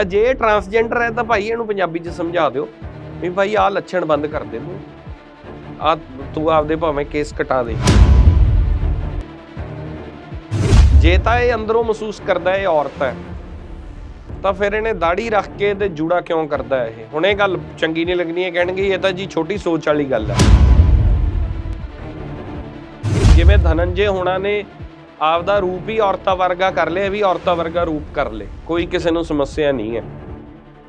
ਤਾਂ ਜੇ ਟਰਾਂਸਜੈਂਡਰ ਹੈ ਤਾਂ ਭਾਈ ਇਹਨੂੰ ਪੰਜਾਬੀ 'ਚ ਸਮਝਾ ਦਿਓ ਵੀ ਭਾਈ ਆਹ ਲੱਛਣ ਬੰਦ ਕਰ ਦੇ ਤੂੰ। ਆ ਤੂੰ ਆਪਦੇ ਭਾਵੇਂ ਕੇਸ ਕਟਾ ਦੇ। ਜੇ ਤਾਂ ਇਹ ਅੰਦਰੋਂ ਮਹਿਸੂਸ ਕਰਦਾ ਇਹ ਔਰਤ ਹੈ, ਤਾਂ ਫਿਰ ਇਹਨੇ ਦਾੜੀ ਰੱਖ ਕੇ ਤੇ ਜੂੜਾ ਕਿਉਂ ਕਰਦਾ ਇਹ? ਹੁਣ ਇਹ ਗੱਲ ਚੰਗੀ ਨਹੀਂ ਲੱਗਣੀ ਹੈ ਕਹਿਣਗੇ ਇਹ ਤਾਂ ਜੀ ਛੋਟੀ ਸੋਚ ਵਾਲੀ ਗੱਲ ਹੈ। ਜਿਵੇਂ ਧਨੰਜੇ ਹੋਣਾ ਨੇ ਆਪਦਾ ਰੂਪ ਹੀ ਔਰਤਾਂ ਵਰਗਾ ਕਰ ਲਿਆ ਇਹ ਵੀ ਔਰਤਾਂ ਵਰਗਾ ਰੂਪ ਕਰ ਲੇ। ਕੋਈ ਕਿਸੇ ਨੂੰ ਸਮੱਸਿਆ ਨਹੀਂ ਹੈ।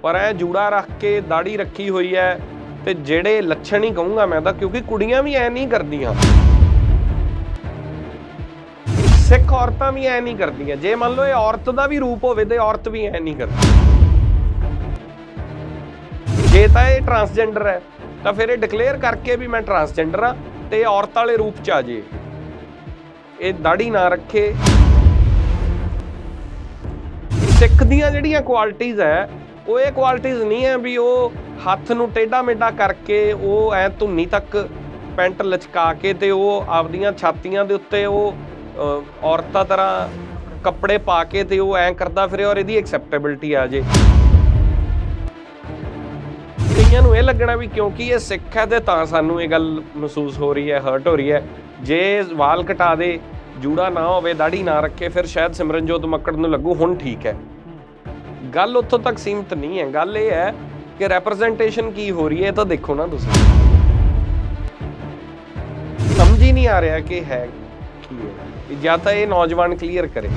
ਪਰ ਇਹ ਜੂੜਾ ਰੱਖ ਕੇ ਦਾੜੀ ਰੱਖੀ ਹੋਈ ਹੈ ਤੇ ਜਿਹੜੇ ਲੱਛਣ ਹੀ ਕਹੂੰਗਾ ਮੈਂ ਤਾਂ, ਕਿਉਂਕਿ ਕੁੜੀਆਂ ਵੀ ਐ ਨਹੀਂ ਕਰਦੀਆਂ। ਸਿੱਖ ਔਰਤਾਂ ਵੀ ਐ ਨਹੀਂ ਕਰਦੀਆਂ। ਜੇ ਮੰਨ ਲਓ ਇਹ ਔਰਤ ਦਾ ਵੀ ਰੂਪ ਹੋਵੇ ਤੇ ਔਰਤ ਵੀ ਐ ਨਹੀਂ ਕਰਦੀ। ਜੇ ਤਾਂ ਇਹ ਟਰਾਂਸਜੈਂਡਰ ਹੈ, ਤਾਂ ਫਿਰ ਇਹ ਡਿਕਲੇਅਰ ਕਰਕੇ ਵੀ ਮੈਂ ਟਰਾਂਸਜੈਂਡਰ ਆ ਤੇ ਇਹ ਔਰਤ ਵਾਲੇ ਰੂਪ ਚ ਆ ਜੇ। ਇਹ ਦਾੜੀ ਨਾ ਰੱਖੇ। ਸਿੱਖ ਦੀਆਂ ਜਿਹੜੀਆਂ ਕੁਆਲਿਟੀਆਂ ਹੈ, ਉਹ ਇਹ ਕੁਆਲਿਟੀਆਂ ਨਹੀਂ ਹੈ ਵੀ ਉਹ ਹੱਥ ਨੂੰ ਟੇਢਾ ਮੇਢਾ ਕਰਕੇ ਉਹ ਐ ਧੁੰਨੀ ਤੱਕ ਪੈਂਟ ਲਚਕਾ ਕੇ ਤੇ ਉਹ ਆਪਦੀਆਂ ਛਾਤੀਆਂ ਦੇ ਉੱਤੇ ਉਹ ਔਰਤਾਂ ਤਰ੍ਹਾਂ ਕੱਪੜੇ ਪਾ ਕੇ ਤੇ ਉਹ ਐ ਕਰਦਾ ਫਿਰੇ ਔਰ ਇਹਦੀ ਐਕਸੈਪਟੇਬਿਲਟੀ ਆ ਜੇ। ਕਈਆਂ ਨੂੰ ਇਹ ਲੱਗਣਾ ਵੀ ਕਿਉਂਕਿ ਇਹ ਸਿੱਖ ਹੈ ਤੇ ਤਾਂ ਸਾਨੂੰ ਇਹ ਗੱਲ ਮਹਿਸੂਸ ਹੋ ਰਹੀ ਹੈ ਹਰਟ ਹੋ ਰਹੀ ਹੈ। ਜੇ ਵਾਲ ਕਟਾ ਦੇ, ਜੂੜਾ ਨਾ ਹੋਵੇ ਦਾੜੀ ਨਾ ਰੱਖੇ, ਫਿਰ ਸ਼ਾਇਦ ਸਿਮਰਨਜੋਤ ਮੱਕੜ ਨੂੰ ਲੱਗੂ, ਹੁਣ ਠੀਕ ਹੈ। ਗੱਲ ਉੱਥੋਂ ਤੱਕ ਸੀਮਤ ਨਹੀਂ ਹੈ। ਗੱਲ ਇਹ ਹੈ ਕਿ ਰੈਪਰੈਜ਼ੈਂਟੇਸ਼ਨ ਕੀ ਹੋ ਰਹੀ ਹੈ, ਇਹ ਤਾਂ ਦੇਖੋ ਨਾ ਤੁਸੀਂ। ਸਮਝ ਹੀ ਨਹੀਂ ਆ ਰਿਹਾ ਕਿ ਹੈ ਕੀ ਹੈ। ਜਾਂ ਤਾਂ ਇਹ ਨੌਜਵਾਨ ਕਲੀਅਰ ਕਰੇ।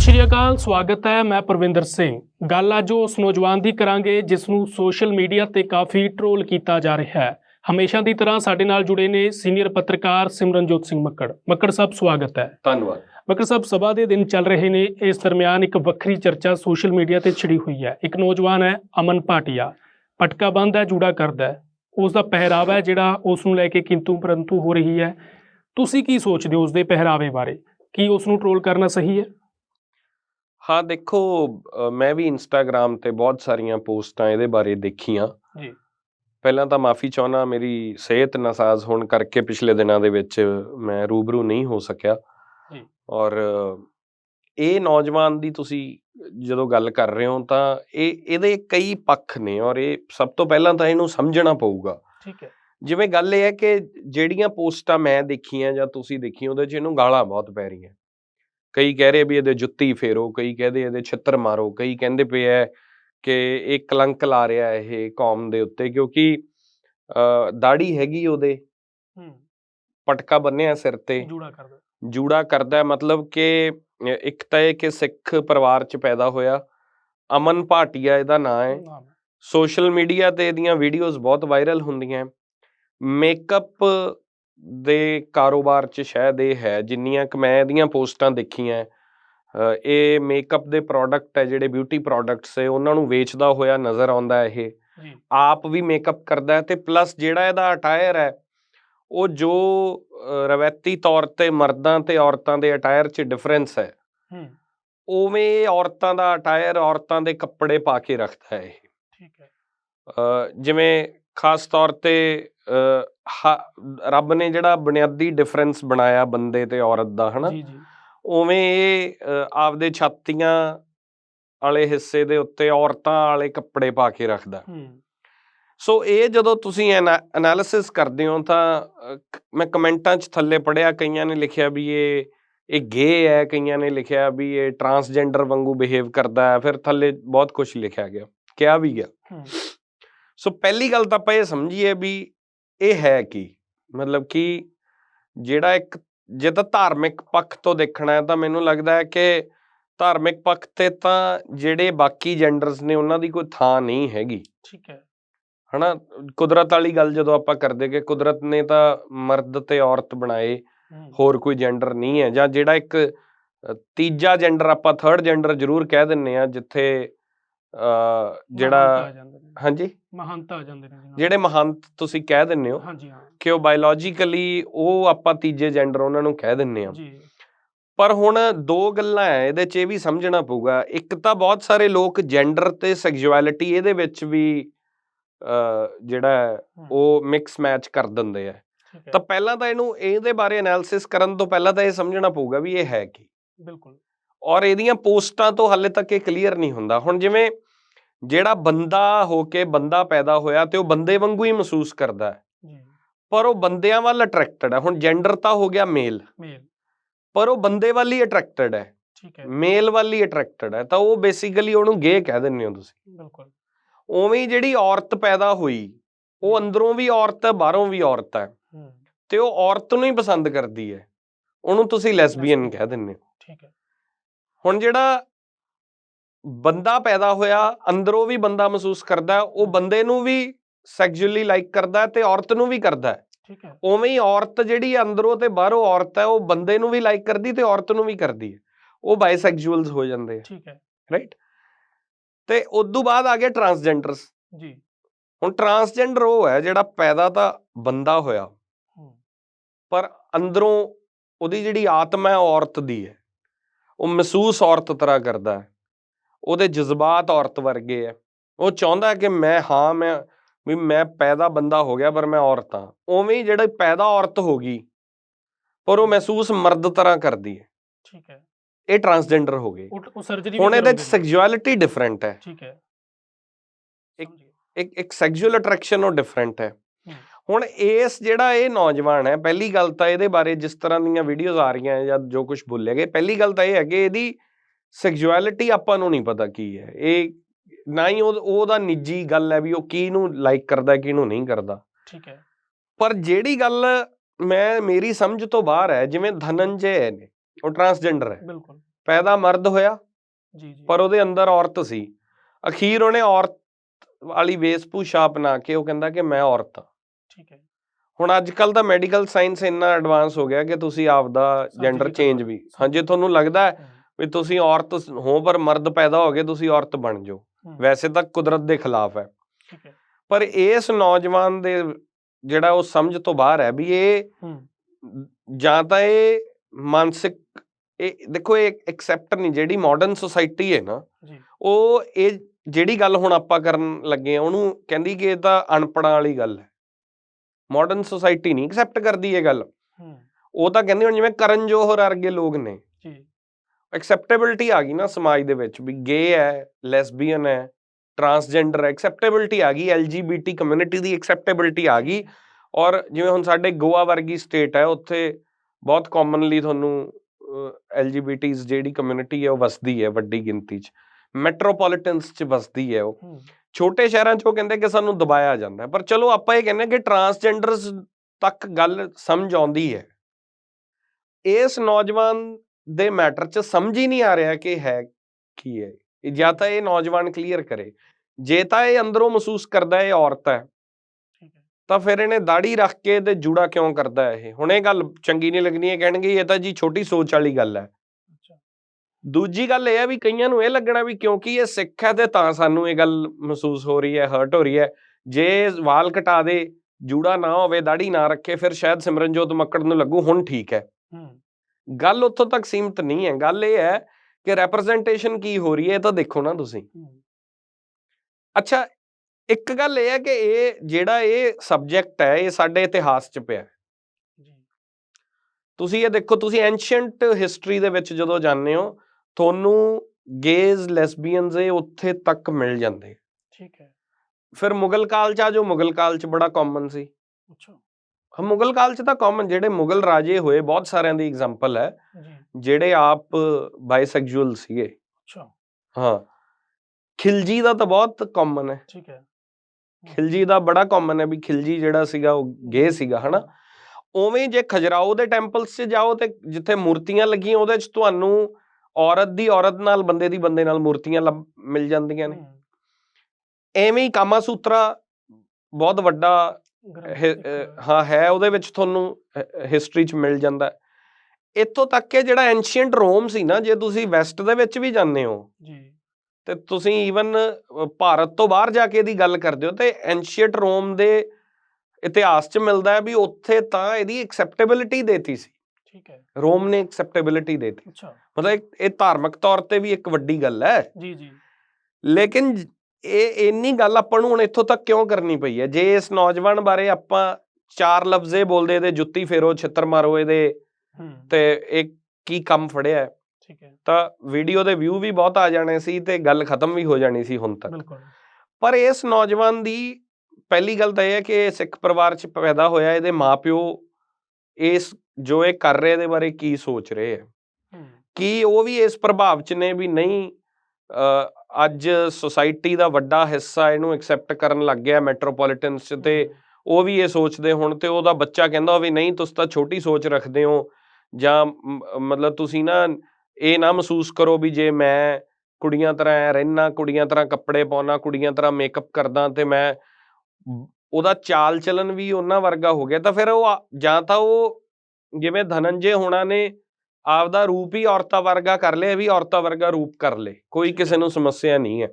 ਸਤਿ ਸ਼੍ਰੀ ਅਕਾਲ ਸਵਾਗਤ ਹੈ ਮੈਂ ਪ੍ਰਵਿੰਦਰ ਸਿੰਘ। ਗੱਲ ਅੱਜ ਉਸ ਨੌਜਵਾਨ ਦੀ ਕਰਾਂਗੇ ਜਿਸ ਨੂੰ ਸੋਸ਼ਲ ਮੀਡੀਆ ਤੇ ਕਾਫੀ ਟ੍ਰੋਲ ਕੀਤਾ ਜਾ ਰਿਹਾ ਹੈ। ਹਮੇਸ਼ਾ ਦੀ ਤਰ੍ਹਾਂ ਸਾਡੇ ਨਾਲ ਜੁੜੇ ਨੇ ਸੀਨੀਅਰ ਪੱਤਰਕਾਰ ਸਿਮਰਨਜੋਤ ਸਿੰਘ ਮੱਕੜ। ਮੱਕੜ ਸਾਹਿਬ ਸਵਾਗਤ ਹੈ। ਧੰਨਵਾਦ। ਮੱਕੜ ਸਾਹਿਬ ਸਭਾ ਦੇ ਦਿਨ ਚੱਲ ਰਹੇ ਨੇ। ਇਸ ਦਰਮਿਆਨ ਇੱਕ ਵੱਖਰੀ ਚਰਚਾ ਸੋਸ਼ਲ ਮੀਡੀਆ ਤੇ ਛਿੜੀ ਹੋਈ ਹੈ। ਇੱਕ ਨੌਜਵਾਨ ਹੈ ਅਮਨ ਭਾਟੀਆ। ਪਟਕਾ ਬੰਦ ਹੈ ਜੂੜਾ ਕਰਦਾ ਹੈ। ਉਸ ਦਾ ਪਹਿਰਾਵਾ ਹੈ ਜਿਹੜਾ ਉਸ ਨੂੰ ਲੈ ਕੇ ਕਿੰਤੂ ਪਰੰਤੂ ਹੋ ਰਹੀ ਹੈ। ਤੁਸੀਂ ਕੀ ਸੋਚਦੇ ਹੋ ਉਸ ਦੇ ਪਹਿਰਾਵੇ ਬਾਰੇ? ਕੀ ਉਸ ਨੂੰ ਟ੍ਰੋਲ ਕਰਨਾ ਸਹੀ ਹੈ? ਹਾਂ ਦੇਖੋ ਅ, ਮੈਂ ਵੀ ਇੰਸਟਾਗ੍ਰam ਤੇ ਬਹੁਤ ਸਾਰੀਆਂ ਪੋਸਟਾਂ ਇਹਦੇ ਬਾਰੇ ਦੇਖੀਆਂ। ਜੀ। ਪਹਿਲਾਂ ਤਾਂ ਮਾਫੀ ਚਾਹਨਾ ਮੇਰੀ ਸਿਹਤ ਨਾਸਾਜ਼ ਹੋਣ ਕਰਕੇ ਪਿਛਲੇ ਦਿਨਾਂ ਦੇ ਵਿੱਚ ਮੈਂ ਰੂਬਰੂ ਨਹੀਂ ਹੋ ਸਕਿਆ। ਜੀ। ਔਰ ਇਹ ਨੌਜਵਾਨ ਦੀ ਤੁਸੀਂ ਜਦੋਂ ਗੱਲ ਕਰ ਰਹੇ ਹੋ ਤਾਂ ਇਹ ਇਹਦੇ ਕਈ ਪੱਖ ਨੇ ਔਰ ਇਹ ਸਭ ਤੋਂ ਪਹਿਲਾਂ ਤਾਂ ਇਹਨੂੰ ਸਮਝਣਾ ਪਊਗਾ। ਠੀਕ ਹੈ। ਜਿਵੇਂ ਗੱਲ ਇਹ ਹੈ ਕਿ ਜਿਹੜੀਆਂ ਪੋਸਟਾਂ ਮੈਂ ਦੇਖੀਆਂ ਜਾਂ ਤੁਸੀਂ ਦੇਖੀਆਂ ਉਹਦੇ 'ਚ ਇਹਨੂੰ ਗਾਲਾਂ ਬਹੁਤ ਪੈ ਰਹੀਆਂ। ਕਈ ਕਹਿ ਰਹੇ ਵੀ ਇਹਦੇ ਜੁੱਤੀ ਫੇਰੋ ਕਈ ਕਹਦੇ ਇਹਦੇ ਛਿੱਤਰ ਮਾਰੋ ਕਈ ਕਹਿੰਦੇ ਪਏ ਐ ਕਿ ਇਹ ਕਲੰਕ ਲਾ ਰਿਹਾ ਇਹ ਕੌਮ ਦੇ ਉੱਤੇ ਕਿਉਂਕਿ ਦਾੜੀ ਹੈਗੀ ਉਹਦੇ। ਹੂੰ। ਪਟਕਾ ਬੰਨਿਆ ਸਿਰ ਤੇ। ਜੂੜਾ ਕਰਦਾ। ਜੂੜਾ ਕਰਦਾ ਮਤਲਬ ਕਿ ਇੱਕ ਤਾਂ ਇਹ ਕਿ ਸਿੱਖ ਪਰਿਵਾਰ 'ਚ ਪੈਦਾ ਹੋਇਆ। ਅਮਨ ਭਾਟੀਆ ਇਹਦਾ ਨਾਮ ਹੈ। ਸੋਸ਼ਲ ਮੀਡੀਆ ਤੇ ਇਹਦੀਆਂ ਵੀਡੀਓਜ਼ ਬਹੁਤ ਵਾਇਰਲ ਹੁੰਦੀਆਂ। ਮੇਕਅਪ ਦੇ ਕਾਰੋਬਾਰ 'ਚ ਸ਼ਾਇਦ ਇਹ ਹੈ ਜਿੰਨੀਆਂ ਕਿ ਮੈਂ ਇਹਦੀਆਂ ਪੋਸਟਾਂ ਦੇਖੀਆਂ ਇਹ ਮੇਕਅਪ ਦੇ ਪ੍ਰੋਡਕਟ ਹੈ ਜਿਹੜੇ ਬਿਊਟੀ ਪ੍ਰੋਡਕਟਸ ਹੈ ਉਹਨਾਂ ਨੂੰ ਵੇਚਦਾ ਹੋਇਆ ਨਜ਼ਰ ਆਉਂਦਾ ਇਹ। ਆਪ ਵੀ ਮੇਕਅਪ ਕਰਦਾ ਹੈ ਤੇ ਪਲੱਸ ਜਿਹੜਾ ਇਹਦਾ ਅਟਾਇਰ ਹੈ ਉਹ ਜੋ ਅ, ਰਵਾਇਤੀ ਤੌਰ ਤੇ ਮਰਦਾਂ ਤੇ ਔਰਤਾਂ ਦੇ ਅਟਾਇਰ 'ਚ ਡਿਫਰੈਂਸ ਹੈ ਹੂੰ। ਉਵੇਂ ਔਰਤਾਂ ਦਾ ਅਟਾਇਰ ਔਰਤਾਂ ਦੇ ਕੱਪੜੇ ਪਾ ਕੇ ਰੱਖਦਾ ਹੈ ਇਹ। ਠੀਕ ਹੈ। ਜਿਵੇਂ ਖਾਸ ਤੌਰ ਤੇ ਰੱਬ ਨੇ ਜਿਹੜਾ ਬੁਨਿਆਦੀ ਡਿਫਰੈਂਸ ਬਣਾਇਆ ਬੰਦੇ ਤੇ ਔਰਤ ਦਾ ਹਨਾ? ਜੀ ਜੀ। ਉਵੇਂ ਇਹ ਆਪਦੇ ਛਾਤੀਆਂ ਵਾਲੇ ਹਿੱਸੇ ਦੇ ਉੱਤੇ ਔਰਤਾਂ ਵਾਲੇ ਕੱਪੜੇ ਪਾ ਕੇ ਰੱਖਦਾ। ਸੋ ਇਹ ਜਦੋਂ ਤੁਸੀਂ ਐਨਾਲਿਸਿਸ ਕਰਦੇ ਹੋ ਤਾਂ ਮੈਂ ਕਮੈਂਟਾਂ 'ਚ ਥੱਲੇ ਪੜਿਆ ਕਈਆਂ ਨੇ ਲਿਖਿਆ ਵੀ ਇਹ ਇਹ ਗੇ ਹੈ ਕਈਆਂ ਨੇ ਲਿਖਿਆ ਵੀ ਇਹ ਟਰਾਂਸਜੈਂਡਰ ਵਾਂਗੂ ਬਿਹੇਵ ਕਰਦਾ ਹੈ ਫਿਰ ਥੱਲੇ ਬਹੁਤ ਕੁਝ ਲਿਖਿਆ ਗਿਆ। ਕਿਹਾ ਵੀ ਗਿਆ। ਸੋ ਪਹਿਲੀ ਗੱਲ ਤਾਂ ਆਪਾਂ ਇਹ ਸਮਝੀਏ ਵੀ ਇਹ ਹੈ ਕੀ? ਮਤਲਬ ਕਿ ਜਿਹੜਾ ਇੱਕ ਜੇ ਤਾਂ ਧਾਰਮਿਕ ਪੱਖ ਤੋਂ ਦੇਖਣਾ ਹੈ ਤਾਂ ਮੈਨੂੰ ਲੱਗਦਾ ਹੈ ਕਿ ਧਾਰਮਿਕ ਪੱਖ ਤੇ ਤਾਂ ਜਿਹੜੇ ਬਾਕੀ ਜੈਂਡਰਸ ਨੇ ਉਹਨਾਂ ਦੀ ਕੋਈ ਥਾਂ ਨਹੀਂ ਹੈਗੀ। ਠੀਕ ਹੈ। ਹਨਾ? ਕੁਦਰਤ ਵਾਲੀ ਗੱਲ ਜਦੋਂ ਆਪਾਂ ਕਰਦੇ ਕਿ ਕੁਦਰਤ ਨੇ ਤਾਂ ਮਰਦ ਤੇ ਔਰਤ ਬਣਾਏ ਹੋਰ ਕੋਈ ਜੈਂਡਰ ਨਹੀਂ ਹੈ ਜਾਂ ਜਿਹੜਾ ਇੱਕ ਤੀਜਾ ਜੈਂਡਰ ਆਪਾਂ ਥਰਡ ਜੈਂਡਰ ਜ਼ਰੂਰ ਕਹਿ ਦਿੰਨੇ ਆ ਜਿੱਥੇ ਜਿਹੜਾ ਹਾਂਜੀ? ਮਹੰਤ ਆ ਜਾਂਦੇ ਨੇ। ਜਿਹੜੇ ਮਹੰਤ ਤੁਸੀਂ ਕਹਿ ਦਿੰਨੇ ਹੋ ਹਾਂਜੀ ਹਾਂ। ਕਿ ਉਹ ਬਾਇਓਲੋਜੀਕਲੀ ਉਹ ਆਪਾਂ ਤੀਜੇ ਜੈਂਡਰ ਉਹਨਾਂ ਨੂੰ ਕਹਿ ਦਿੰਨੇ ਆ ਜੀ। ਪਰ ਹੁਣ ਦੋ ਗੱਲਾਂ ਐ ਇਹਦੇ 'ਚ ਇਹ ਵੀ ਸਮਝਣਾ ਪਊਗਾ। ਇੱਕ ਤਾਂ ਬਹੁਤ ਸਾਰੇ ਲੋਕ ਜੈਂਡਰ ਤੇ ਸੈਕਸ਼ੁਅਲਿਟੀ ਇਹਦੇ ਵਿੱਚ ਵੀ ਜਿਹੜਾ ਉਹ ਮਿਕਸ ਮੈਚ ਕਰ ਦਿੰਦੇ ਆ ਤਾਂ ਪਹਿਲਾਂ ਤਾਂ ਇਹਨੂੰ ਇਹਦੇ ਬਾਰੇ ਐਨਾਲਿਸਿਸ ਕਰਨ ਤੋਂ ਪਹਿਲਾਂ ਤਾਂ ਇਹ ਸਮਝਣਾ ਪਊਗਾ ਵੀ ਇਹ ਹੈ ਕੀ। ਬਿਲਕੁਲ। ਔਰ ਇਹਦੀਆਂ ਪੋਸਟਾਂ ਤੋਂ ਹਾਲੇ ਤੱਕ ਇਹ ਕਲੀਅਰ ਨਹੀਂ ਹੁੰਦਾ। ਹੁਣ ਜਿਵੇਂ ਜਿਹੜਾ ਬੰਦਾ ਹੋ ਕੇ ਬੰਦਾ ਪੈਦਾ ਹੋਇਆ ਤੇ ਉਹ ਬੰਦੇ ਵਾਂਗੂ ਹੀ ਮਹਿਸੂਸ ਕਰਦਾ ਹੈ। ਪਰ ਉਹ ਬੰਦਿਆਂ ਵੱਲ ਅਟਰੈਕਟਡ ਹੈ। ਹੁਣ ਜੈਂਡਰ ਤਾਂ ਹੋ ਗਿਆ ਮੇਲ ਮੇਲ ਪਰ ਉਹ ਬੰਦੇ ਵੱਲ ਹੀ ਅਟਰੈਕਟਡ ਹੈ। ਠੀਕ ਹੈ। ਮੇਲ ਵੱਲ ਹੀ ਅਟਰੈਕਟਡ ਹੈ। ਤਾਂ ਉਹ ਬੇਸਿਕਲੀ ਉਹਨੂੰ ਗੇ ਕਹਿ ਦਿੰਦੇ ਹੋ ਤੁਸੀਂ। ਬਿਲਕੁਲ। ਉਵੇਂ ਜਿਹੜੀ ਔਰਤ ਪੈਦਾ ਹੋਈ ਉਹ ਅੰਦਰੋਂ ਵੀ ਔਰਤ ਹੈ ਬਾਹਰੋਂ ਵੀ ਔਰਤ ਹੈ। ਹੂੰ। ਤੇ ਉਹ ਔਰਤ ਨੂੰ ਹੀ ਪਸੰਦ ਕਰਦੀ ਹੈ। ਉਹਨੂੰ ਤੁਸੀਂ ਲੈਸਬੀਅਨ ਕਹਿ ਦਿੰਦੇ ਹੋ। ਠੀਕ ਹੈ। ਹੁਣ ਜਿਹੜਾ ਬੰਦਾ ਪੈਦਾ ਹੋਇਆ ਅੰਦਰੋਂ ਵੀ ਬੰਦਾ ਮਹਿਸੂਸ ਕਰਦਾ ਉਹ ਬੰਦੇ ਨੂੰ ਵੀ ਸੈਕਸ਼ੂਅਲੀ ਲਾਈਕ ਕਰਦਾ ਤੇ ਔਰਤ ਨੂੰ ਵੀ ਕਰਦਾ। ਠੀਕ ਹੈ। ਉਵੇਂ ਹੀ ਔਰਤ ਜਿਹੜੀ ਅੰਦਰੋਂ ਤੇ ਬਾਹਰੋਂ ਔਰਤ ਹੈ ਉਹ ਬੰਦੇ ਨੂੰ ਵੀ ਲਾਈਕ ਕਰਦੀ ਤੇ ਔਰਤ ਨੂੰ ਵੀ ਕਰਦੀ ਹੈ। ਉਹ ਬਾਈਸੈਕਸ਼ੂਅਲਸ ਹੋ ਜਾਂਦੇ ਆ। ਠੀਕ ਹੈ। ਰਾਈਟ ਤੇ ਉਦੋਂ ਬਾਅਦ ਆ ਗਿਆ ਟਰਾਂਸਜੈਂਡਰਸ ਜੀ। ਹੁਣ ਟਰਾਂਸਜੈਂਡਰ ਉਹ ਹੈ ਜਿਹੜਾ ਪੈਦਾ ਤਾਂ ਬੰਦਾ ਹੋਇਆ। ਪਰ ਅੰਦਰੋਂ ਉਹਦੀ ਜਿਹੜੀ ਆਤਮਾ ਹੈ ਔਰਤ ਦੀ ਹੈ। ਉਹ ਮਹਿਸੂਸ ਔਰਤ ਤਰ੍ਹਾਂ ਕਰਦਾ ਹੈ। ਉਹਦੇ ਜਜ਼ਬਾਤ ਔਰਤ ਵਰਗੇ ਹੈ ਉਹ ਚਾਹੁੰਦਾ ਕਿ ਮੈਂ ਹਾਂ ਮੈਂ ਵੀ ਮੈਂ ਪੈਦਾ ਬੰਦਾ ਹੋ ਗਿਆ ਪਰ ਮੈਂ ਔਰਤ ਹਾਂ। ਉਵੇਂ ਹੀ ਜਿਹੜਾ ਪੈਦਾ ਔਰਤ ਹੋ ਗਈ ਪਰ ਉਹ ਮਹਿਸੂਸ ਮਰਦ ਤਰ੍ਹਾਂ ਕਰਦੀ ਹੈ ਠੀਕ ਹੈ ਇਹ ਟਰਾਂਸਜੈਂਡਰ ਹੋ ਗਏ ਉਹ ਉਹ ਸਰਜਰੀ ਹੁਣ ਇਹਦੇ ਚ ਸੈਕਸ਼ੁਅਲਿਟੀ ਡਿਫਰੈਂਟ ਹੈ ਠੀਕ ਹੈ ਇੱਕ- ਗਿਆ। ਇੱਕ ਇੱਕ ਸੈਕਸ਼ੂਅਲ ਅਟਰੈਕਸ਼ਨ ਉਹ ਡਿਫਰੈਂਟ ਹੈ। ਹੁਣ ਇਸ ਜਿਹੜਾ ਇਹ ਨੌਜਵਾਨ ਹੈ ਪਹਿਲੀ ਗੱਲ ਤਾਂ ਇਹਦੇ ਬਾਰੇ ਜਿਸ ਤਰ੍ਹਾਂ ਦੀਆਂ ਵੀਡੀਓਜ਼ ਆ ਰਹੀਆਂ ਜਾਂ ਜੋ ਕੁਝ ਬੋਲੇ ਗਏ ਪਹਿਲੀ ਗੱਲ ਤਾਂ ਇਹ ਹੈ ਕਿ ਇਹਦੀ ਸੈਕਸ਼ੁਅਲਿਟੀ ਆਪਾਂ ਨੂੰ ਨਹੀਂ ਪਤਾ ਕੀ ਹੈ। ਇਹ ਨਾ ਹੀ ਉਹ ਉਹਦਾ ਨਿੱਜੀ ਗੱਲ ਹੈ ਵੀ ਉਹ ਕਿਹਨੂੰ ਲਾਈਕ ਕਰਦਾ ਕਿਹਨੂੰ ਨਹੀਂ ਕਰਦਾ। ਠੀਕ ਹੈ। ਪਰ ਜਿਹੜੀ ਗੱਲ ਮੈਂ ਮੇਰੀ ਸਮਝ ਤੋਂ ਬਾਹਰ ਹੈ ਜਿਵੇਂ ਧਨੰਜੇ ਨੇ ਉਹ ਟਰਾਂਸਜੈਂਡਰ ਹੈ। ਬਿਲਕੁਲ। ਪੈਦਾ ਮਰਦ ਹੋਇਆ। ਜੀ ਜੀ। ਪਰ ਉਹਦੇ ਅੰਦਰ ਔਰਤ ਸੀ। ਅਖੀਰ ਉਹਨੇ ਔਰਤ ਵਾਲੀ ਵੇਸ਼ਭੂਸ਼ਾ ਅਪਣਾ ਕੇ ਉਹ ਕਹਿੰਦਾ ਕਿ ਮੈਂ ਔਰਤ ਹਾਂ। ਠੀਕ ਹੈ। ਹੁਣ ਅੱਜ ਕੱਲ ਦਾ ਮੈਡੀਕਲ ਸਾਇੰਸ ਇੰਨਾ ਐਡਵਾਂਸ ਹੋ ਗਿਆ ਕਿ ਤੁਸੀਂ ਆਪਦਾ ਜੈਂਡਰ Surgery ਚੇਂਜ ਵੀ। ਹਾਂ ਜੇ ਤੁਹਾਨੂੰ ਲੱਗਦਾ ਹੂੰ, ਵੀ ਤੁਸੀਂ ਔਰਤ ਹੋ ਪਰ ਮਰਦ ਪੈਦਾ ਹੋ ਗਏ ਤੁਸੀਂ ਔਰਤ ਬਣ ਜਾਓ। ਵੈਸੇ ਤਾਂ ਕੁਦਰਤ ਦੇ ਖਿਲਾਫ ਹੈ। ਪਰ ਇਸ ਨੌਜਵਾਨ ਦੇ ਜਿਹੜਾ ਉਹ ਸਮਝ ਤੋਂ ਬਾਹਰ ਹੈ ਵੀ ਇਹ ਜਾਂ ਤਾਂ ਇਹ ਮਾਨਸਿਕ ਇਹ ਦੇਖੋ ਇਹ ਐਕਸੈਪਟ ਨਹੀਂ ਜਿਹੜੀ ਮਾਡਰਨ ਸੋਸਾਇਟੀ ਹੈ ਨਾ ਉਹ ਇਹ ਜਿਹੜੀ ਗੱਲ ਹੁਣ ਆਪਾਂ ਕਰਨ ਲੱਗੇ ਆ ਉਹਨੂੰ ਕਹਿੰਦੀ ਕਿ ਇਹ ਤਾਂ ਅਨਪੜਾਂ ਵਾਲੀ ਗੱਲ ਹੈ। ਮਾਡਰਨ ਸੋਸਾਇਟੀ ਨਹੀਂ ਐਕਸੈਪਟ ਕਰਦੀ ਇਹ ਗੱਲ। ਉਹ ਤਾਂ ਕਹਿੰਦੇ ਹੁਣ ਜਿਵੇਂ ਕਰਨ ਜੋਹਰ ਵਰਗੇ ਲੋਕ ਨੇ। ਜੀ। ਐਕਸੈਪਟੇਬਿਲਟੀ ਆ ਗਈ ਨਾ ਸਮਾਜ ਦੇ ਵਿੱਚ ਵੀ ਗੇ ਹੈ ਲੈਸਬੀਅਨ ਹੈ ਟਰਾਂਸਜੈਂਡਰ ਐਕਸੈਪਟੇਬਿਲਟੀ ਆ ਗਈ ਐਲਜੀਬੀਟੀ ਕਮਿਊਨਿਟੀ ਦੀ ਐਕਸੈਪਟੇਬਿਲਟੀ ਆ ਗਈ ਔਰ ਜਿਵੇਂ ਹੁਣ ਸਾਡੇ ਗੋਆ ਵਰਗੀ ਸਟੇਟ ਹੈ ਉੱਥੇ ਬਹੁਤ ਕਾਮਨਲੀ ਤੁਹਾਨੂੰ ਐਲਜੀਬੀਟੀਜ਼ ਜਿਹੜੀ ਕਮਿਊਨਿਟੀ ਹੈ ਉਹ ਵਸਦੀ ਹੈ ਵੱਡੀ ਗਿਣਤੀ 'ਚ ਮੈਟਰੋਪੋਲੀਟਨਸ 'ਚ ਵਸਦੀ ਹੈ ਉਹ। ਹੂੰ। ਛੋਟੇ ਸ਼ਹਿਰਾਂ 'ਚ ਉਹ ਕਹਿੰਦੇ ਕਿ ਸਾਨੂੰ ਦਬਾਇਆ ਜਾਂਦਾ ਹੈ ਪਰ ਚਲੋ ਆਪਾਂ ਇਹ ਕਹਿੰਦੇ ਕਿ ਟਰਾਂਸਜੈਂਡਰਸ ਤੱਕ ਗੱਲ ਸਮਝ ਆਉਂਦੀ ਹੈ। ਇਸ ਨੌਜਵਾਨ ਦੇ ਮੈਟਰ 'ਚ ਸਮਝ ਹੀ ਨਹੀਂ ਆ ਰਿਹਾ ਕਿ ਹੈ ਕੀ ਹੈ। ਇਹ ਜਾਂ ਤਾਂ ਇਹ ਨੌਜਵਾਨ ਕਲੀਅਰ ਕਰੇ। ਜੇ ਤਾਂ ਇਹ ਅੰਦਰੋਂ ਮਹਿਸੂਸ ਕਰਦਾ ਇਹ ਔਰਤ ਹੈ। ਤਾਂ ਫਿਰ ਇਹਨੇ ਦਾੜੀ ਰੱਖ ਕੇ ਤੇ ਜੂੜਾ ਕਿਉਂ ਕਰਦਾ ਇਹ? ਹੁਣ ਇਹ ਗੱਲ ਚੰਗੀ ਨਹੀਂ ਲੱਗਣੀ ਇਹ ਕਹਿਣਗੇ ਇਹ ਤਾਂ ਜੀ ਛੋਟੀ ਸੋਚ ਵਾਲੀ ਗੱਲ ਹੈ। ਦੂਜੀ ਗੱਲ ਇਹ ਹੈ ਵੀ ਕਈਆਂ ਨੂੰ ਇਹ ਲੱਗਣਾ ਵੀ ਕਿਉਂਕਿ ਇਹ ਸਿੱਖ ਹੈ ਤੇ ਤਾਂ ਸਾਨੂੰ ਇਹ ਗੱਲ ਮਹਿਸੂਸ ਹੋ ਰਹੀ ਹੈ ਹਰਟ ਹੋ ਰਹੀ ਹੈ। ਜੇ ਵਾਲ ਕਟਾ ਦੇ ਜੂੜਾ ਨਾ ਹੋਵੇ ਦਾੜੀ ਨਾ ਰੱਖੇ ਫਿਰ ਸ਼ਾਇਦ ਸਿਮਰਨਜੋਤ ਮੱਕੜ ਨੂੰ ਲੱਗੂ ਹੁਣ ਠੀਕ ਹੂੰ। ਗੱਲ ਉੱਥੋਂ ਤੱਕ ਸੀਮਤ ਨਹੀਂ ਹੈ। ਗੱਲ ਇਹ ਹੈ ਕਿ ਰੈਪਰੈਜ਼ੈਂਟੇਸ਼ਨ ਕੀ ਹੋ ਰਹੀ ਹੈ ਇਹ ਤਾਂ ਦੇਖੋ ਨਾ ਤੁਸੀਂ। ਅੱਛਾ ਇੱਕ ਗੱਲ ਇਹ ਹੈ ਕਿ ਇਹ ਜਿਹੜਾ ਇਹ ਸਬਜੈਕਟ ਹੈ ਇਹ ਸਾਡੇ ਇਤਿਹਾਸ 'ਚ ਪਿਆ। ਤੁਸੀਂ ਇਹ ਦੇਖੋ ਤੁਸੀਂ ਐਂਸ਼ੀਅੰਟ ਹਿਸਟਰੀ ਦੇ ਵਿੱਚ ਜਦੋਂ ਜਾਂਦੇ ਹੋ ਤੁਹਾਨੂੰ ਗੇਜ਼ ਲੈਸਬੀਅਨਸ ਇਹ ਉੱਥੇ ਤੱਕ ਮਿਲ ਜਾਂਦੇ। ਠੀਕ ਹੈ। ਫਿਰ ਮੁਗਲ ਕਾਲ 'ਚ ਆ ਜੋ ਮੁਗਲ ਕਾਲ 'ਚ ਬੜਾ ਕਾਮਨ ਸੀ। ਅੱਛਾ। ਮੁਗਲ ਕਾਲ 'ਚ ਤਾਂ ਕਾਮਨ ਜਿਹੜੇ ਮੁਗਲ ਰਾਜੇ ਹੋਏ ਬਹੁਤ ਸਾਰਿਆਂ ਦੀ ਐਗਜ਼ਾਮਪਲ ਹੈ। ਜਿਹੜੇ ਆਪ ਬਾਈਸੈਕਸ਼ੂਅਲ ਸੀਗੇ। ਅੱਛਾ। ਹਾਂ। ਖਿਲਜੀ ਦਾ ਤਾਂ ਬਹੁਤ ਕਾਮਨ ਹੈ। ਠੀਕ ਹੈ। ਖਿਲਜੀ ਦਾ ਬੜਾ ਕਾਮਨ ਹੈ ਵੀ ਖਿਲਜੀ ਜਿਹੜਾ ਸੀਗਾ ਉਹ ਗੇ ਸੀਗਾ ਹਨਾ। ਉਵੇਂ ਜੇ ਖਜਰਾਓ ਦੇ ਟੈਂਪਲਸ 'ਚ ਜਾਓ ਤੇ ਜਿੱਥੇ ਮੂਰਤੀਆਂ ਲੱਗੀਆਂ ਉਹਦੇ 'ਚ ਤੁਹਾਨੂੰ ਔਰਤ ਦੀ ਔਰਤ ਨਾਲ ਬੰਦੇ ਦੀ ਬੰਦੇ ਨਾਲ ਮੂਰਤੀਆਂ ਮਿਲ ਜਾਂਦੀਆਂ ਨੇ। ਐਵੇਂ ਹੀ ਕਾਮਾ ਸੂਤਰਾ ਬਹੁਤ ਵੱਡਾ ਹਿ- ਹਾਂ ਉਹਦੇ ਵਿੱਚ ਤੁਹਾਨੂੰ ਹਿਸਟਰੀ 'ਚ ਮਿਲ ਜਾਂਦਾ। ਇੱਥੋਂ ਤੱਕ ਕਿ ਜਿਹੜਾ ਐਂਸ਼ੀਅੰਟ ਰੋਮ ਸੀ ਨਾ ਜੇ ਤੁਸੀਂ ਵੈਸਟ ਦੇ ਵਿੱਚ ਵੀ ਜਾਂਦੇ ਹੋ ਜੀ। ਤੇ ਤੁਸੀਂ ਈਵਨ ਭਾਰਤ ਤੋਂ ਬਾਹਰ ਜਾ ਕੇ ਇਹਦੀ ਗੱਲ ਕਰਦੇ ਹੋ ਤੇ ਐਂਸ਼ੀਅੰਟ ਰੋਮ ਦੇ ਇਤਿਹਾਸ 'ਚ ਮਿਲਦਾ ਹੈ ਵੀ ਉੱਥੇ ਤਾਂ ਇਹਦੀ ਐਕਸੈਪਟੇਬਿਲਿਟੀ ਦੇਤੀ ਸੀ। ਠੀਕ ਹੈ। ਰੋਮ ਨੇ ਐਕਸੈਪਟੇਬਿਲਿਟੀ ਦੇਤੀ। ਅੱਛਾ। ਮਤਲਬ ਇਹ- ਧਾਰਮਿਕ ਤੌਰ ਤੇ ਵੀ ਇੱਕ ਵੱਡੀ ਗੱਲ ਹੈ। ਜੀ ਜੀ। ਲੇਕਿਨ ਇਹ ਇੰਨੀ ਗੱਲ ਆਪਾਂ ਨੂੰ ਹੁਣ ਇੱਥੋਂ ਤੱਕ ਕਿਉਂ ਕਰਨੀ ਪਈ ਹੈ? ਜੇ ਇਸ ਨੌਜਵਾਨ ਬਾਰੇ ਆਪਾਂ ਚਾਰ ਲਫ਼ਜ਼ੇ ਬੋਲਦੇ ਇਹਦੇ ਜੁੱਤੀ ਫੇਰੋ ਛਿੱਤਰ ਮਾਰੋ ਇਹਦੇ ਤੇ ਇਹ ਕੀ ਕੰਮ ਫੜਿਆ ਹੈ? ਠੀਕ ਹੈ। ਤਾਂ ਵੀਡੀਓ ਦੇ ਵਿਊ ਵੀ ਬਹੁਤ ਆ ਜਾਣੇ ਸੀ ਤੇ ਗੱਲ ਖਤਮ ਵੀ ਹੋ ਜਾਣੀ ਸੀ ਹੁਣ ਤੱਕ। ਬਿਲਕੁਲ। ਪਰ ਇਸ ਨੌਜਵਾਨ ਦੀ ਪਹਿਲੀ ਗੱਲ ਤਾਂ ਇਹ ਹੈ ਕਿ ਸਿੱਖ ਪਰਿਵਾਰ 'ਚ ਪੈਦਾ ਹੋਇਆ ਇਹਦੇ ਮਾਪਿਓ ਇਸ ਜੋ ਇਹ ਕਰ ਰਹੇ ਇਹਦੇ ਬਾਰੇ ਕੀ ਸੋਚ ਰਹੇ ਹੈ? ਕੀ ਉਹ ਵੀ ਇਸ ਪ੍ਰਭਾਵ 'ਚ ਨੇ ਵੀ ਨਹੀਂ ਅੱਜ ਸੋਸਾਇਟੀ ਦਾ ਵੱਡਾ ਹਿੱਸਾ ਇਹਨੂੰ ਐਕਸੈਪਟ ਕਰਨ ਲੱਗ ਗਿਆ ਮੈਟਰੋਪੋਲੀਟਨਸ 'ਚ ਤੇ ਉਹ ਵੀ ਇਹ ਸੋਚਦੇ ਹੁਣ ਤੇ ਉਹਦਾ ਬੱਚਾ ਕਹਿੰਦਾ ਵੀ ਨਹੀਂ ਤੁਸੀਂ ਤਾਂ ਛੋਟੀ ਸੋਚ ਰੱਖਦੇ ਹੋ ਜਾਂ ਮਤਲਬ ਤੁਸੀਂ ਨਾ ਇਹ ਨਾ ਮਹਿਸੂਸ ਕਰੋ ਵੀ ਜੇ ਮੈਂ ਕੁੜੀਆਂ ਤਰ੍ਹਾਂ ਰਹਿਣਾ ਕੁੜੀਆਂ ਤਰ੍ਹਾਂ ਕੱਪੜੇ ਪਾਉਣਾ ਕੁੜੀਆਂ ਤਰ੍ਹਾਂ ਮੇਕਅਪ ਕਰਦਾ ਤੇ ਮੈਂ ਉਹਦਾ ਚਾਲ ਚੱਲਨ ਵੀ ਉਹਨਾਂ ਵਰਗਾ ਹੋ ਗਿਆ ਤਾਂ ਫਿਰ ਉਹ ਜਾਂ ਤਾਂ ਉਹ ਜਿਵੇਂ ਧਨੰਜੇ ਹੋਣਾ ਨੇ ਆਪਦਾ ਰੂਪ ਹੀ ਔਰਤਾਂ ਵਰਗਾ ਕਰ ਲਿਆ ਇਹ ਵੀ ਔਰਤਾਂ ਵਰਗਾ ਰੂਪ ਕਰ ਲੇ ਕੋਈ ਕਿਸੇ ਨੂੰ ਸਮੱਸਿਆ ਨਹੀਂ ਹੈ।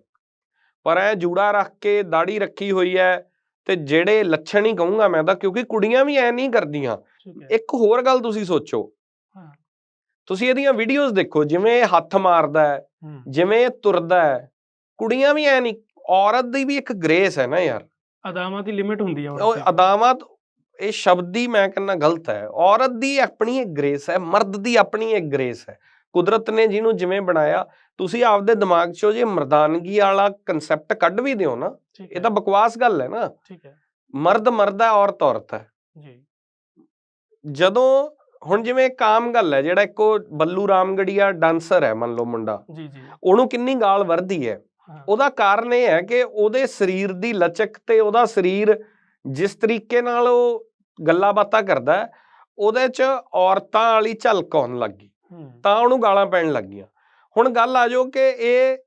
ਪਰ ਐ ਜੂੜਾ ਰੱਖ ਕੇ ਦਾੜੀ ਰੱਖੀ ਹੋਈ ਹੈ ਤੇ ਜਿਹੜੇ ਲੱਛਣ ਹੀ ਕਹੂੰਗਾ ਮੈਂ ਤਾਂ ਕਿਉਂਕਿ ਕੁੜੀਆਂ ਵੀ ਐ ਨਹੀਂ ਕਰਦੀਆਂ। ਇੱਕ ਹੋਰ ਗੱਲ ਤੁਸੀਂ ਸੋਚੋ। ਤੁਸੀਂ ਇਹਦੀਆਂ ਵੀਡੀਓਜ਼ ਦੇਖੋ ਜਿਵੇਂ ਇਹ ਹੱਥ ਮਾਰਦਾ ਹੈ। ਜਿਵੇਂ ਇਹ ਤੁਰਦਾ ਹੈ ਕੁੜੀਆਂ ਵੀ ਐ ਨਹੀਂ ਔਰਤ ਦੀ ਵੀ ਇੱਕ ਗ੍ਰੇਸ ਹੈ ਨਾ ਯਾਰ। ਅਦਾਵਾਂ ਦੀ ਲਿਮਿਟ ਹੁੰਦੀ ਹੈ ਉਹ। ਅਦਾਵਾਂ ਇਹ ਸ਼ਬਦ ਹੀ ਮੈਂ ਕਹਿੰਦਾ ਗਲਤ ਹੈ। ਔਰਤ ਦੀ ਆਪਣੀ ਇੱਕ ਗ੍ਰੇਸ ਹੈ ਮਰਦ ਦੀ ਆਪਣੀ ਇੱਕ ਗ੍ਰੇਸ ਹੈ। ਕੁਦਰਤ ਨੇ ਜਿਹਨੂੰ ਜਿਵੇਂ ਬਣਾਇਆ ਤੁਸੀਂ ਆਪਦੇ ਦਿਮਾਗ 'ਚੋਂ ਜੇ ਮਰਦਾਨਗੀ ਵਾਲਾ ਕਨਸੈਪਟ ਕੱਢ ਵੀ ਦਿਓ ਨਾ ਇਹ ਤਾਂ ਬਕਵਾਸ ਗੱਲ ਹੈ ਨਾ। ਠੀਕ ਹੈ। ਮਰਦ ਮਰਦ ਹੈ ਔਰਤ ਔਰਤ ਹੈ। ਜੀ। ਜਦੋਂ ਹੁਣ ਜਿਵੇਂ ਇੱਕ ਆਮ ਗੱਲ ਹੈ ਜਿਹੜਾ ਇੱਕੋ ਬੱਲੂ ਰਾਮਗੜੀਆ ਡਾਂਸਰ ਹੈ ਮੰਨ ਲਓ ਮੁੰਡਾ ਜੀ ਜੀ। ਉਹਨੂੰ ਕਿੰਨੀ ਗਾਲ ਵਰਦੀ ਹਾਂ। ਉਹਦਾ ਕਾਰਨ ਇਹ ਹੈ ਕਿ ਉਹਦੇ ਸਰੀਰ ਦੀ ਲਚਕ ਤੇ ਉਹਦਾ ਸਰੀਰ ਜਿਸ ਤਰੀਕੇ ਨਾਲ ਉਹ ਗੱਲਾਂ ਬਾਤਾਂ ਕਰਦਾ ਉਹਦੇ 'ਚ ਔਰਤਾਂ ਵਾਲੀ ਝਲਕ ਆਉਣ ਲੱਗ ਗਈ ਤਾਂ ਉਹਨੂੰ ਗਾਲਾਂ ਪੈਣ ਲੱਗੀਆਂ। ਹੁਣ ਗੱਲ ਆ ਜਾਓ ਕਿ ਇਹ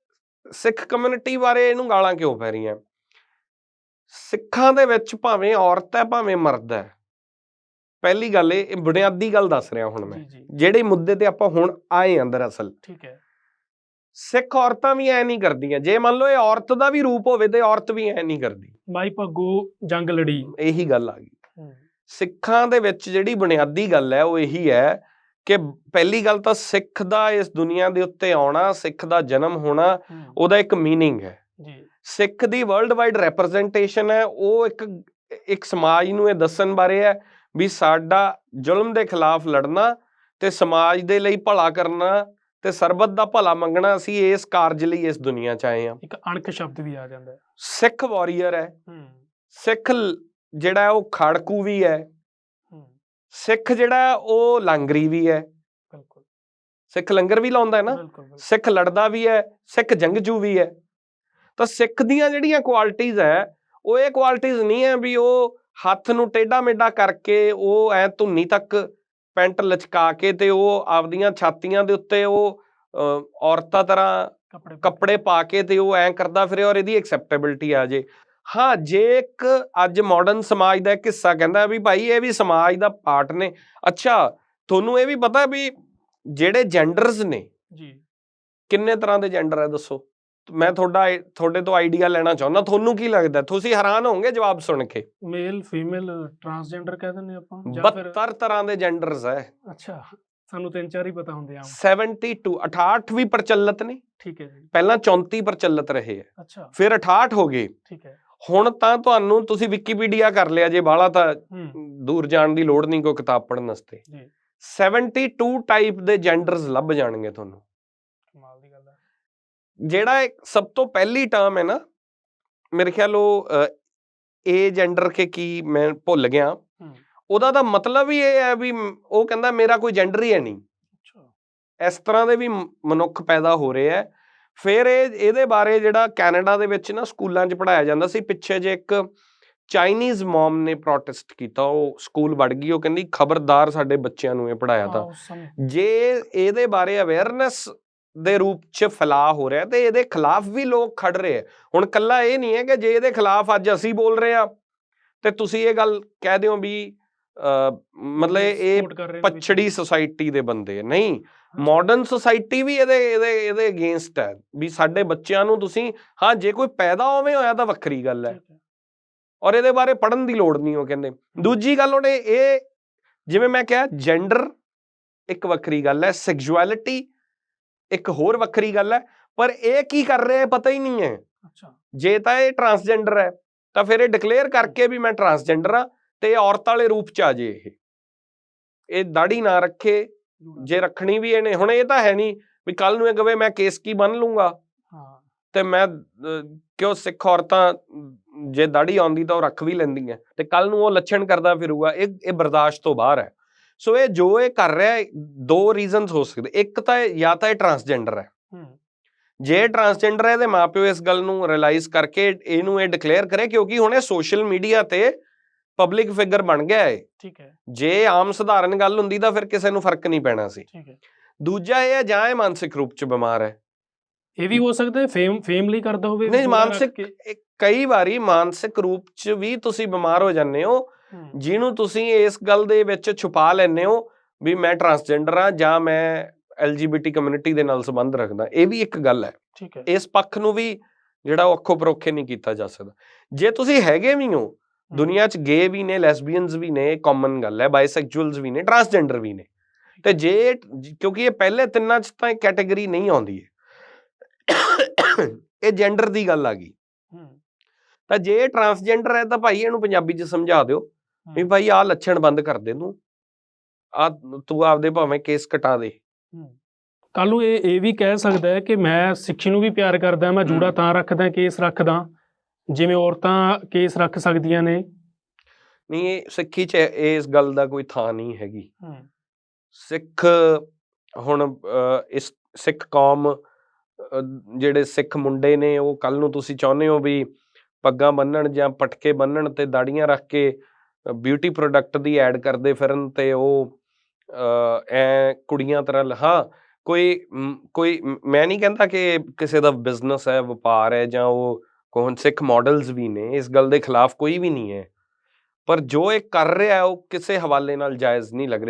ਸਿੱਖ ਕਮਿਊਨਿਟੀ ਬਾਰੇ ਇਹਨੂੰ ਗਾਲਾਂ ਕਿਉਂ ਪੈ ਰਹੀਆਂ? ਸਿੱਖਾਂ ਦੇ ਵਿੱਚ ਭਾਵੇਂ ਔਰਤ ਹੈ ਭਾਵੇਂ ਮਰਦ ਹੈ। ਪਹਿਲੀ ਗੱਲ ਇਹ ਬੁਨਿਆਦੀ ਗੱਲ ਦੱਸ ਰਿਹਾ ਹੁਣ ਮੈਂ। ਜੀ ਜੀ। ਜਿਹੜੇ ਮੁੱਦੇ ਤੇ ਆਪਾਂ ਹੁਣ ਆਏ ਆਂ ਦਰਅਸਲ। ਠੀਕ ਹੈ। ਸਿੱਖ ਔਰਤਾਂ ਵੀ ਐ ਨਹੀਂ ਕਰਦੀਆਂ। ਜੇ ਮੰਨ ਲਓ ਇਹ ਔਰਤ ਦਾ ਵੀ ਰੂਪ ਹੋਵੇ ਤੇ ਔਰਤ ਵੀ ਐ ਨਹੀਂ ਕਰਦੀ। ਮਾਈ ਭੱਗੂ ਜੰਗ ਲੜੀ। ਇਹੀ ਗੱਲ ਆ ਗਈ। ਸਿੱਖਾਂ ਦੇ ਵਿੱਚ ਜਿਹੜੀ ਬੁਨਿਆਦੀ ਗੱਲ ਹੈ ਉਹ ਇਹੀ ਹੈ ਕਿ ਪਹਿਲੀ ਗੱਲ ਤਾਂ ਸਿੱਖ ਦਾ ਇਸ ਦੁਨੀਆ ਦੇ ਉੱਤੇ ਆਉਣਾ ਸਿੱਖ ਦਾ ਜਨਮ ਹੋਣਾ ਹੂੰ ਉਹਦਾ ਇੱਕ मीनिंग ਹੈ ਜੀ ਸਿੱਖ ਦੀ ਵਰਲਡ ਵਾਈਡ ਰਿਪਰੈਜ਼ੈਂਟੇਸ਼ਨ ਹੈ ਉਹ ਇੱਕ ਇੱਕ ਸਮਾਜ ਨੂੰ ਇਹ ਦੱਸਣ ਬਾਰੇ ਹੈ ਵੀ ਸਾਡਾ ਜ਼ੁਲਮ ਦੇ ਖਿਲਾਫ ਲੜਨਾ ਤੇ ਸਮਾਜ ਦੇ ਲਈ ਭਲਾ ਕਰਨਾ ਤੇ ਸਰਬੱਤ ਦਾ ਭਲਾ ਮੰਗਣਾ ਅਸੀਂ ਇਸ ਕਾਰਜ ਲਈ ਇਸ ਦੁਨੀਆ 'ਚ ਆਏ ਹਾਂ ਇੱਕ ਅਣਖ ਸ਼ਬਦ ਵੀ ਆ ਜਾਂਦਾ ਹੈ ਸਿੱਖ ਵਾਰੀਅਰ ਹੈ ਹੂੰ ਸਿੱਖ ਲ- ਜਿਹੜਾ ਉਹ ਖੜਕੂ ਵੀ ਹੈ ਸਿੱਖ ਜਿਹੜਾ ਉਹ ਲਾਂਗਰੀ ਵੀ ਹੈ। ਬਿਲਕੁਲ। ਸਿੱਖ ਲੰਗਰ ਵੀ ਲਾਉਂਦਾ ਹੈ ਨਾ। ਸਿੱਖ ਲੜਦਾ ਵੀ ਹੈ ਸਿੱਖ ਜੰਗਜੂ ਵੀ ਹੈ। ਤਾਂ ਸਿੱਖ ਦੀਆਂ ਜਿਹੜੀਆਂ ਕੁਆਲਿਟੀਆਂ ਹੈ ਉਹ ਇਹ ਕੁਆਲਿਟੀਆਂ ਨਹੀਂ ਹੈ ਵੀ ਉਹ ਹੱਥ ਨੂੰ ਟੇਢਾ ਮੇਢਾ ਕਰਕੇ ਉਹ ਐ ਧੁੰਨੀ ਤੱਕ ਪੈਂਟ ਲਚਕਾ ਕੇ ਤੇ ਉਹ ਆਪਦੀਆਂ ਛਾਤੀਆਂ ਦੇ ਉੱਤੇ ਉਹ ਔਰਤਾਂ ਤਰ੍ਹਾਂ ਕੱਪੜੇ ਪਾ ਕੇ। ਤੇ ਉਹ ਐਂ ਕਰਦਾ ਫਿਰੇ ਔਰ ਇਹਦੀ ਐਕਸੈਪਟੇਬਿਲਟੀ ਆ ਜੇ। ਹਾਂ ਜੇ ਇੱਕ ਅੱਜ ਮਾਡਰਨ ਸਮਾਜ ਦਾ ਇੱਕ ਹਿੱਸਾ ਕਹਿੰਦਾ ਵੀ ਭਾਈ ਇਹ ਵੀ ਸਮਾਜ ਦਾ ਪਾਰਟ ਨੇ। ਅੱਛਾ ਤੁਹਾਨੂੰ ਇਹ ਵੀ ਪਤਾ ਵੀ ਜਿਹੜੇ ਜੈਂਡਰਸ ਨੇ ਜੀ। ਕਿੰਨੇ ਤਰ੍ਹਾਂ ਦੇ ਜੈਂਡਰ ਹੈ ਦੱਸੋ? ਮੈਂ ਤੁਹਾਡਾ ਤੁਹਾਡੇ ਤੋਂ ਆਈਡੀਆ ਲੈਣਾ ਚਾਹੁੰਦਾ ਤੁਹਾਨੂੰ ਕੀ ਲੱਗਦਾ? ਤੁਸੀਂ ਹੈਰਾਨ ਹੋਵੋਗੇ ਜਵਾਬ ਸੁਣ ਕੇ। ਮੇਲ ਫੀਮੇਲ ਟਰਾਂਸਜੈਂਡਰ ਕਹਿ ਦਿੰਦੇ ਆਪਾਂ ਜਾਂ ਫਿਰ 72 ਤਰ੍ਹਾਂ ਦੇ ਜੈਂਡਰਸ ਹੈ ਅੱਛਾ ਸਾਨੂੰ ਤਿੰਨ ਚਾਰ ਹੀ ਪਤਾ ਹੁੰਦੇ ਆ। 72 68 ਵੀ ਪ੍ਰਚਲਿਤ ਨੇ। ਠੀਕ ਹੈ ਜੀ। ਪਹਿਲਾਂ 34 ਪ੍ਰਚਲਿਤ ਰਹੇ ਹੈ ਅੱਛਾ। ਫਿਰ 68 ਹੋ ਗਏ। ਠੀਕ ਹੈ। ਹੁਣ ਤਾਂ ਤੁਹਾਨੂੰ ਤੁਸੀਂ ਵਿਕੀਪੀਡੀਆ ਕਰ ਲਿਆ ਜੇ ਬਾਹਲਾ ਤਾਂ ਦੂਰ ਜਾਣ ਦੀ ਲੋੜ ਨਹੀਂ ਕੋਈ ਕਿਤਾਬ ਪੜ੍ਹਨ ਵਾਸਤੇ। ਜੀ 72 ਟਾਈਪ ਦੇ ਜੈਂਡਰਸ ਲੱਭ ਜਾਣਗੇ ਤੁਹਾਨੂੰ। ਕਮਾਲ ਦੀ ਗੱਲ ਹੈ ਜਿਹੜਾ ਸਭ ਤੋਂ ਪਹਿਲੀ ਟਰਮ ਹੈ ਨਾ ਮੇਰੇ ਖਿਆਲ ਉਹ ਏ ਜੈਂਡਰ ਕੇ ਕੀ ਮੈਂ ਭੁੱਲ ਗਿਆ। ਉਹਦਾ ਤਾਂ ਮਤਲਬ ਹੀ ਇਹ ਹੈ ਵੀ ਉਹ ਕਹਿੰਦਾ ਮੇਰਾ ਕੋਈ ਜੈਂਡਰ ਹੀ ਹੈ ਨਹੀਂ। ਅੱਛਾ। ਇਸ ਤਰ੍ਹਾਂ ਦੇ ਵੀ ਮਨੁੱਖ ਪੈਦਾ ਹੋ ਰਹੇ ਹੈ। ਫਿਰ ਇਹ ਇਹਦੇ ਬਾਰੇ ਜਿਹੜਾ ਕੈਨੇਡਾ ਦੇ ਵਿੱਚ ਨਾ ਸਕੂਲਾਂ 'ਚ ਪੜਾਇਆ ਜਾਂਦਾ ਸੀ ਪਿੱਛੇ ਜੇ ਇੱਕ ਚਾਈਨੀਜ਼ ਮਮ ਨੇ ਪ੍ਰੋਟੈਸਟ ਕੀਤਾ ਉਹ ਸਕੂਲ ਵੜ ਗਈ ਉਹ ਕਹਿੰਦੀ ਖਬਰਦਾਰ ਸਾਡੇ ਬੱਚਿਆਂ ਨੂੰ ਇਹ ਪੜਾਇਆ ਤਾਂ. ਜੇ ਇਹਦੇ ਬਾਰੇ ਅਵੇਅਰਨੈਸ ਦੇ ਰੂਪ 'ਚ ਫੈਲਾਅ ਹੋ ਰਿਹਾ ਤੇ ਇਹਦੇ ਖਿਲਾਫ ਵੀ ਲੋਕ ਖੜ ਰਹੇ ਆ ਹੁਣ ਕੱਲਾ ਇਹ ਨਹੀਂ ਹੈ ਕਿ ਜੇ ਇਹਦੇ ਖਿਲਾਫ ਅੱਜ ਅਸੀਂ ਬੋਲ ਰਹੇ ਆ ਤੇ ਤੁਸੀਂ ਇਹ ਗੱਲ ਕਹਿ ਦਿਓ ਵੀ ਮਤਲਬ ਇਹ। ਪਛੜੀ ਸੋਸਾਇਟੀ ਦੇ ਬੰਦੇ ਨਹੀਂ ਮਾਡਰਨ ਸੋਸਾਇਟੀ ਵੀ ਇਹਦੇ ਇਹਦੇ ਇਹਦੇ ਅਗੇਂਸਟ ਹੈ ਵੀ ਸਾਡੇ ਬੱਚਿਆਂ ਨੂੰ ਤੁਸੀਂ ਹਾਂ ਜੇ ਕੋਈ ਪੈਦਾ ਹੋਵੇ ਹੋਇਆ ਤਾਂ ਵੱਖਰੀ ਗੱਲ ਹੈ। ਔਰ ਇਹਦੇ ਬਾਰੇ ਪੜਨ ਦੀ ਲੋੜ ਨਹੀਂ ਉਹ ਕਹਿੰਦੇ। ਦੂਜੀ ਗੱਲ ਉਹਨੇ ਇਹ ਜਿਵੇਂ ਮੈਂ ਕਿਹਾ ਜੈਂਡਰ ਇੱਕ ਵੱਖਰੀ ਗੱਲ ਹੈ ਸੈਕਸ਼ੁਅਲਿਟੀ ਇੱਕ ਹੋਰ ਵੱਖਰੀ ਗੱਲ ਹੈ ਪਰ ਇਹ ਕੀ ਕਰ ਰਿਹਾ ਪਤਾ ਹੀ ਨਹੀਂ ਹੈ। ਅੱਛਾ। ਜੇ ਤਾਂ ਇਹ ਟਰਾਂਸਜੈਂਡਰ ਹੈ ਤਾਂ ਫਿਰ ਇਹ ਡਿਕਲੇਅਰ ਕਰਕੇ ਵੀ ਮੈਂ ਟਰਾਂਸਜੈਂਡਰ ਆ ਤੇ ਇਹ ਔਰਤ ਵਾਲੇ ਰੂਪ ਚ ਆ ਜੇ ਇਹ। ਇਹ ਦਾੜੀ ਨਾ ਰੱਖੇ। ਜੇ ਰੱਖਣੀ ਵੀ ਇਹਨੇ ਹੁਣ ਇਹ ਤਾਂ ਹੈ ਨਹੀਂ ਵੀ ਕੱਲ ਨੂੰ ਇਹ ਕਵੇ ਮੈਂ ਕੇਸ ਕੀ ਬੰਨ ਲੂੰਗਾ। ਹਾਂ। ਤੇ ਮੈਂ ਕਿਉਂ ਸਿੱਖ ਔਰਤਾਂ ਜੇ ਦਾੜੀ ਆਉਂਦੀ ਤਾਂ ਉਹ ਰੱਖ ਵੀ ਲੈਂਦੀਆਂ। ਤੇ ਕੱਲ ਨੂੰ ਉਹ ਲੱਛਣ ਕਰਦਾ ਫਿਰੂਗਾ ਇਹ ਇਹ ਬਰਦਾਸ਼ਤ ਤੋਂ ਬਾਹਰ ਹੈ। ਸੋ ਇਹ ਜੋ ਇਹ ਕਰ ਰਿਹਾ ਦੋ ਰੀਜ਼ਨਸ ਹੋ ਸਕਦੇ। ਇੱਕ ਤਾਂ ਇਹ- ਜਾਂ ਤਾਂ ਇਹ ਟਰਾਂਸਜੈਂਡਰ ਹੈ। ਹੂੰ। ਜੇ ਟਰਾਂਸਜੈਂਡਰ ਹੈ ਤੇ ਮਾਪਿਓ ਇਸ ਗੱਲ ਨੂੰ ਰਿਅਲਾਈਜ਼ ਕਰਕੇ ਇਹਨੂੰ ਇਹ ਡਿਕਲੇਅਰ ਕਰੇ ਕਿਉਂਕਿ ਹੁਣ ਇਹ ਸੋਸ਼ਲ ਮੀਡੀਆ ਤੇ ਪਬਲਿਕ ਫਿਗਰ ਬਣ ਗਿਆ ਹੈ ਠੀਕ ਹੈ। ਜੇ ਆਮ ਸਧਾਰਨ ਗੱਲ ਹੁੰਦੀ ਤਾਂ ਫਿਰ ਕਿਸੇ ਨੂੰ ਫ਼ਰਕ ਨਹੀਂ ਪੈਣਾ ਸੀ। ਠੀਕ ਹੈ। ਦੂਜਾ ਇਹ ਹੈ ਜਾਂ ਇਹ ਮਾਨਸਿਕ ਰੂਪ ਚ ਬਿਮਾਰ ਹੈ। ਇਹ ਵੀ ਹੋ ਸਕਦਾ ਹੈ ਫੇਮ ਫੇਮ ਲਈ ਕਰਦਾ ਹੋਵੇ ਨਹੀਂ, ਮਾਨਸਿਕ- ਕਈ ਵਾਰੀ ਮਾਨਸਿਕ ਰੂਪ ਚ ਵੀ ਤੁਸੀਂ ਬਿਮਾਰ ਹੋ ਜਾਂਦੇ ਹੋ ਜਿਹਨੂੰ ਤੁਸੀਂ ਇਸ ਗੱਲ ਦੇ ਵਿੱਚ ਛੁਪਾ ਲੈਂਦੇ ਹੋ ਵੀ ਮੈਂ ਟਰਾਂਸਜੈਂਡਰ ਹਾਂ ਜਾਂ ਮੈਂ ਐਲਜੀਬੀਟੀ ਕਮਿਊਨਿਟੀ ਦੇ ਨਾਲ ਸੰਬੰਧ ਰੱਖਦਾ। ਇਹ ਵੀ ਇੱਕ ਗੱਲ ਹੈ। ਠੀਕ ਹੈ। ਇਸ ਪੱਖ ਨੂੰ ਵੀ ਜਿਹੜਾ ਉਹ ਅੱਖੋਂ ਪਰੋਖੇ ਨਹੀਂ ਕੀਤਾ ਜਾ ਸਕਦਾ। ਜੇ ਤੁਸੀਂ ਹੈਗੇ ਵੀ ਹੋ ਦੁਨੀਆ 'ਚ ਗੇ ਵੀ ਨੇ ਲੈਸਬੀਅਨਸ ਵੀ ਨੇ ਕਾਮਨ ਗੱਲ ਹੈ ਬਾਈਸੈਕਚੁਅਲਸ ਵੀ ਨੇ ਟਰਾਂਸਜੈਂਡਰ ਵੀ ਨੇ। ਤੇ ਜੇ ਕਿਉਂਕਿ ਇਹ ਪਹਿਲੇ ਤਿੰਨਾਂ 'ਚ ਤਾਂ ਇਹ ਕੈਟਾਗਰੀ ਨਹੀਂ ਆਉਂਦੀ ਹੈ ਇਹ ਜੈਂਡਰ ਦੀ ਗੱਲ ਆ ਗਈ। ਤਾਂ ਜੇ ਟਰਾਂਸਜੈਂਡਰ ਹੈ ਤਾਂ ਭਾਈ ਇਹਨੂੰ ਪੰਜਾਬੀ 'ਚ ਸਮਝਾ ਦਿਓ ਵੀ ਭਾਈ ਆਹ ਲੱਛਣ ਬੰਦ ਕਰ ਦੇ ਤੂੰ। ਆ ਤੂੰ ਆਪਦੇ ਭਾਵੇਂ ਕੇਸ ਕਟਾ ਦੇ। ਕੱਲ ਨੂੰ ਇਹ ਇਹ ਵੀ ਕਹਿ ਸਕਦਾ ਹੈ ਕਿ ਮੈਂ ਸਿੱਖੀ ਨੂੰ ਵੀ ਪਿਆਰ ਕਰਦਾ ਮੈਂ ਜੂੜਾ। ਤਾਂ ਰੱਖਦਾ ਕੇਸ ਰੱਖਦਾ। ਜਿਵੇਂ ਔਰਤਾਂ ਕੇਸ ਰੱਖ ਸਕਦੀਆਂ ਨੇ? ਨਹੀਂ ਇਹ ਸਿੱਖੀ 'ਚ ਇਸ ਗੱਲ ਦਾ ਕੋਈ ਥਾਂ ਨਹੀਂ ਹੈਗੀ। ਸਿੱਖ ਹੁਣ ਇਸ ਸਿੱਖ ਕੌਮ ਜਿਹੜੇ ਸਿੱਖ ਮੁੰਡੇ ਨੇ ਉਹ ਕੱਲ ਨੂੰ ਤੁਸੀਂ ਚਾਹੁੰਦੇ ਹੋ ਵੀ ਪੱਗਾਂ ਬੰਨਣ ਜਾਂ ਪਟਕੇ ਬੰਨਣ ਤੇ ਦਾੜੀਆਂ ਰੱਖ ਕੇ ਬਿਊਟੀ ਪ੍ਰੋਡਕਟ ਦੀ ਐਡ ਕਰਦੇ ਫਿਰਨ ਤੇ ਉਹ ਐ ਕੁੜੀਆਂ ਤਰ੍ਹਾਂ ਲ- ਹਾਂ ਕੋਈ ਕੋਈ ਮੈਂ ਨਹੀਂ ਕਹਿੰਦਾ ਕਿ ਕਿਸੇ ਦਾ ਬਿਜ਼ਨਸ ਹੈ ਵਪਾਰ ਹੈ ਜਾਂ ਉਹ ਹੁਣ ਸਿੱਖ ਮਾਡਲਸ ਵੀ ਨੇ, ਇਸ ਗੱਲ ਦੇ ਖਿਲਾਫ ਕੋਈ ਵੀ ਨਹੀਂ ਹੈ। ਪਰ ਜੋ ਇਹ ਕਰ ਰਿਹਾ ਉਹ ਕਿਸੇ ਹਵਾਲੇ ਨਾਲ ਜਾਇਜ਼ ਨਹੀਂ ਲੱਗ ਰਿਹਾ।